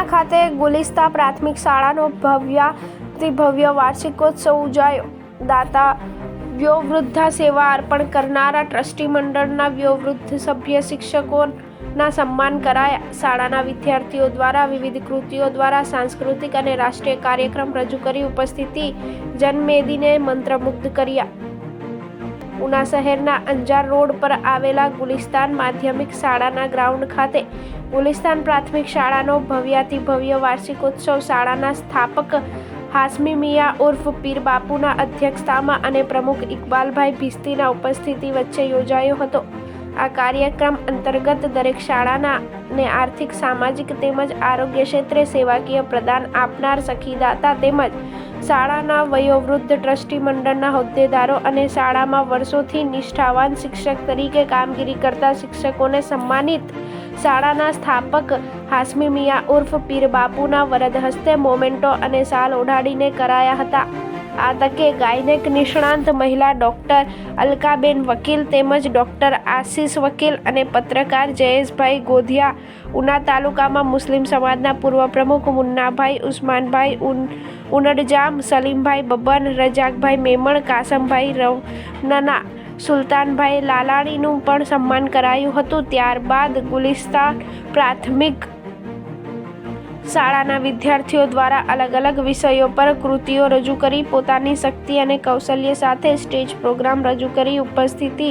ઉના ખાતે ગુલિસ્તા પ્રાથમિક શાળાનો ભવ્યાથી ભવ્ય વાર્ષિકોત્સવ ઉજાયો દાતા વ્યોવૃદ્ધા સેવા અર્પણ કરનારા ટ્રસ્ટી મંડળના વ્યોવૃદ્ધ સભ્ય શિક્ષકોના સન્માન કરાયા. શાળાના વિદ્યાર્થીઓ દ્વારા વિવિધ કૃતિઓ દ્વારા સાંસ્કૃતિક અને રાષ્ટ્રીય કાર્યક્રમ રજૂ કરી ઉપસ્થિતિ જનમેદીને મંત્રમુગ્ધ કર્યા. ઉના શહેરના અંજાર રોડ પર આવેલા ગુલિસ્તાન માધ્યમિક શાળાના ગ્રાઉન્ડ ખાતે ગુલિસ્તાન પ્રાથમિક શાળાનો ભવ્યાતિ ભવ્ય વાર્ષિકોત્સવ શાળાના સ્થાપક હાસમી મિયા ઉર્ફ પીર બાપુના અધ્યક્ષતામાં અને પ્રમુખ ઇકબાલભાઈ ભિસ્તીના ઉપસ્થિતિ વચ્ચે યોજાયો હતો. આ કાર્યક્રમ અંતર્ગત દરેક શાળાના ને આર્થિક, સામાજિક તેમજ આરોગ્ય ક્ષેત્રે સેવાકીય પ્રદાન આપનાર સખીદાતા તેમજ શાળાના વયોવૃદ્ધ ટ્રસ્ટી મંડળના હોદ્દેદારો અને શાળામાં વર્ષોથી નિષ્ઠાવાન શિક્ષક તરીકે કામગીરી કરતા શિક્ષકોને સન્માનિત શાળાના સ્થાપક હાસમી મિયા ઉર્ફ પીર બાપુના વરદ હસ્તે મોમેન્ટો અને શાલ ઓઢાડીને કરાયા હતા. આ તકે ગાયનેક નિષ્ણાંત મહિલા ડૉક્ટર અલકાબેન વકીલ તેમજ ડૉક્ટર આશીષ વકીલ અને પત્રકાર જયેશભાઈ ગોધિયા, ઉના તાલુકામાં મુસ્લિમ સમાજના પૂર્વ પ્રમુખ મુન્નાભાઈ ઉસ્માનભાઈ, ઉન, ઉનડજામ સલીમભાઈ બબન, રજાકભાઈ મેમણ, કાસમભાઈ રવનના સુલતાનભાઈ લાલાણીનું પણ સન્માન કરાયું હતું. ત્યારબાદ ગુલિસ્તાન પ્રાથમિક શાળાના વિદ્યાર્થીઓ દ્વારા અલગ અલગ વિષયો પર કૃતિઓ રજૂ કરી પોતાની શક્તિ અને કૌશલ્ય સાથે સ્ટેજ પ્રોગ્રામ રજૂ કરી ઉપસ્થિતિ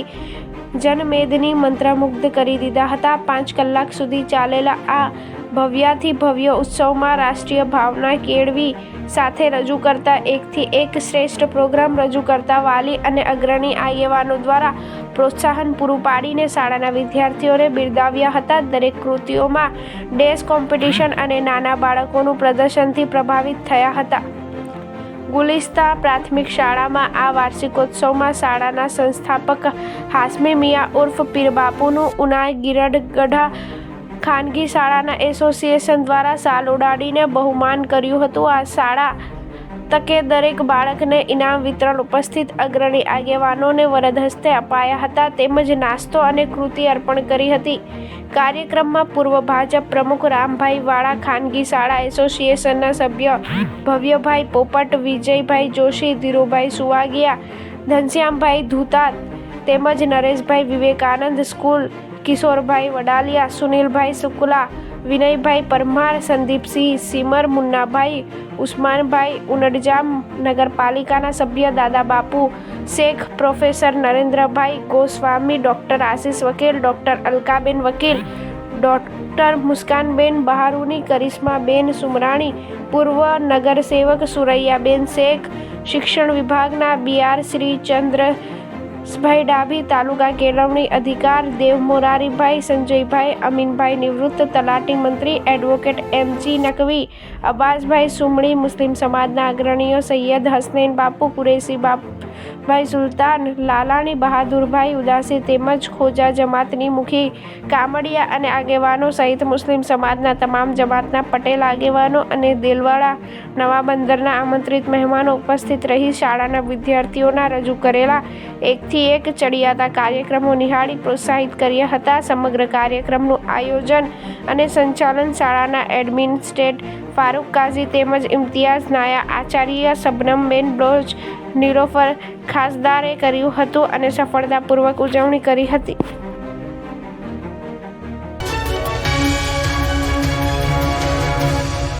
જનમેદની મંત્રમુગ્ધ કરી દીધા હતા. પાંચ કલાક સુધી ચાલેલા આ ભવ્યાથી ભવ્ય ઉત્સવમાં રાષ્ટ્રીય ભાવના કેળવી સાથે રજૂ કરતા એકથી એક શ્રેષ્ઠ પ્રોગ્રામ રજૂ કરતા વાલી અને અગ્રણી આગેવાનો દ્વારા પ્રોત્સાહન પૂરું પાડીને શાળાના વિદ્યાર્થીઓને બિરદાવ્યા હતા. દરેક કૃતિઓમાં ડેસ કોમ્પિટિશન અને નાના બાળકોનું પ્રદર્શનથી પ્રભાવિત થયા હતા. ગુલિસ્તા પ્રાથમિક શાળામાં આ વાર્ષિકોત્સવમાં શાળાના સંસ્થાપક હાસમી મિયા ઉર્ફ પીરબાપુનું ઉનાય ગિરડગઢા ખાનગી શાળાના એસોસિએશન દ્વારા સાલ ઉડાડીને બહુમાન કર્યું હતું. આ શાળા તકે દરેક બાળકને ઇનામ વિતરણ ઉપસ્થિત અગ્રણી આગેવાનોને વરદ હસ્તે અપાયા હતા તેમજ નાસ્તો અને કૃતિ અર્પણ કરી હતી. કાર્યક્રમમાં પૂર્વ ભાજપ પ્રમુખ રામભાઈ વાળા, ખાનગી શાળા એસોસિએશનના સભ્ય ભવ્યભાઈ પોપટ, વિજયભાઈ જોશી, ધીરુભાઈ સુવાગિયા, ઘનશ્યામભાઈ ધુતાત તેમજ નરેશભાઈ વિવેકાનંદ સ્કૂલ, કિશોરભાઈ વડાલિયા, સુનિલભાઈ શુક્લા વિનયભાઈ પરમાર, સંદીપસિંહ સિમર, મુન્નાભાઈ ઉસ્માનભાઈ, ઉનડજામ નગરપાલિકાના સભ્ય Dada Bapu, Sheikh professor Narendrabhai Goswami, doctor Ashish Vakil, doctor Alkaben વકીલ, ડૉક્ટર મુસ્કાનબેન બહારુની, કરિશ્માબેન સુમરાણી, પૂર્વ નગરસેવક સુરૈયાબેન શેખ, શિક્ષણ વિભાગના બી આર શ્રી ચંદ્ર ભાઈ ડાભી, તાલુકા કેળવણી અધિકાર, દેવ મોરારીભાઈ, સંજયભાઈ અમીનભાઈ નિવૃત્ત, તલાટી મંત્રી, એડવોકેટ એમજી નકવી, અબ્બાસભાઈ સુમણી મુસ્લિમ સમાજના અગ્રણીઓ, સૈયદ હસનૈન બાપુ, કુરેશી બાપભાઈ સુલતાન, લાલાણી બહાદુરભાઈ ઉદાસી તેમજ ખોજા જમાતની મુખી, કામડિયા અને આગેવાનો સહિત મુસ્લિમ સમાજના તમામ જમાતના પટેલ, આગેવાનો અને દેલવાડા નવા બંદરના આમંત્રિત મહેમાનો ઉપસ્થિત રહી શાળાના વિદ્યાર્થીઓના રજૂ કરેલા એકથી એક ચડિયાતા કાર્યક્રમો નિહાળી પ્રોત્સાહિત કર્યા હતા. સમગ્ર કાર્યક્રમનું આયોજન અને સંચાલન શાળાના એડમિનિસ્ટ્રેટ ફારૂક કાઝી તેમજ ઇમ્તિયાઝ નાયા આચાર્ય શબનમબેન બ્લોચ નિરોફર ખાસદારે કર્યું હતું અને સફળતાપૂર્વક ઉજવણી કરી હતી.